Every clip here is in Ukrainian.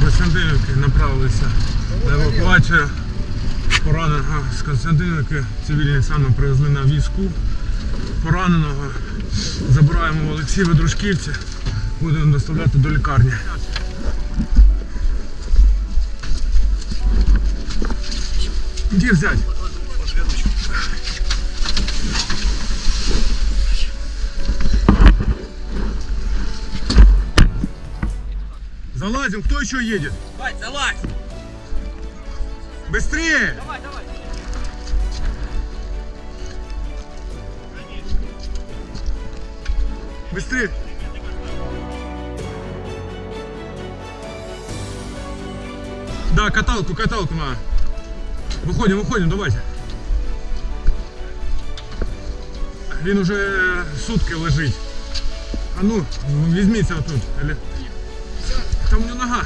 Константинівки направилися на евакуацію пораненого з Константинівки. Цивільний саме привезли на візку. Пораненого забираємо в Олексієві Дружківці, будемо доставляти до лікарні. Где взять? Залазим, кто еще едет? Давай, залазь! Быстрее! Давай, давай! Быстрее! Да, каталку, каталку на. Выходим, выходим, давайте. Він уже сутки лежить. А ну, візьміться отут. Там у нього нога.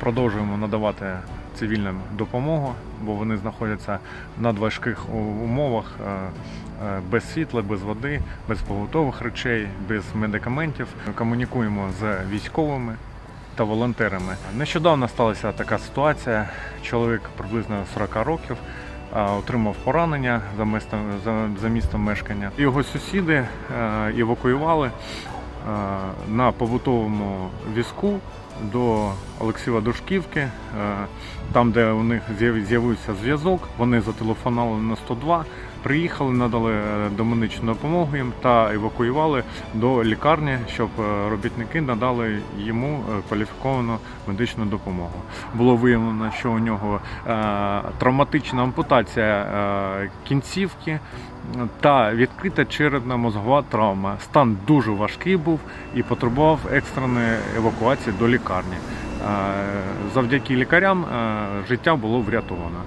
Продовжуємо надавати цивільним допомогу, бо вони знаходяться в надважких умовах е, е, без світла, без води, без побутових речей, без медикаментів. Комунікуємо з військовими та волонтерами. Нещодавно сталася така ситуація. Чоловік приблизно 40 років. Отримав поранення за містом, за, містом мешкання. Його сусіди евакуювали на побутовому візку до Олексіва Душківки, е, там, де у них з'яв- з'явився зв'язок. Вони зателефонували на 102, приїхали, надали е, домедичну допомогу їм та евакуювали до лікарні, щоб е, робітники надали йому кваліфіковану медичну допомогу. Було виявлено, що у нього травматична ампутація кінцівки та відкрита черепно-мозгова травма. Стан дуже важкий був і потребував екстреної евакуації до лікарні. Е, Завдяки лікарям е, життя було врятовано.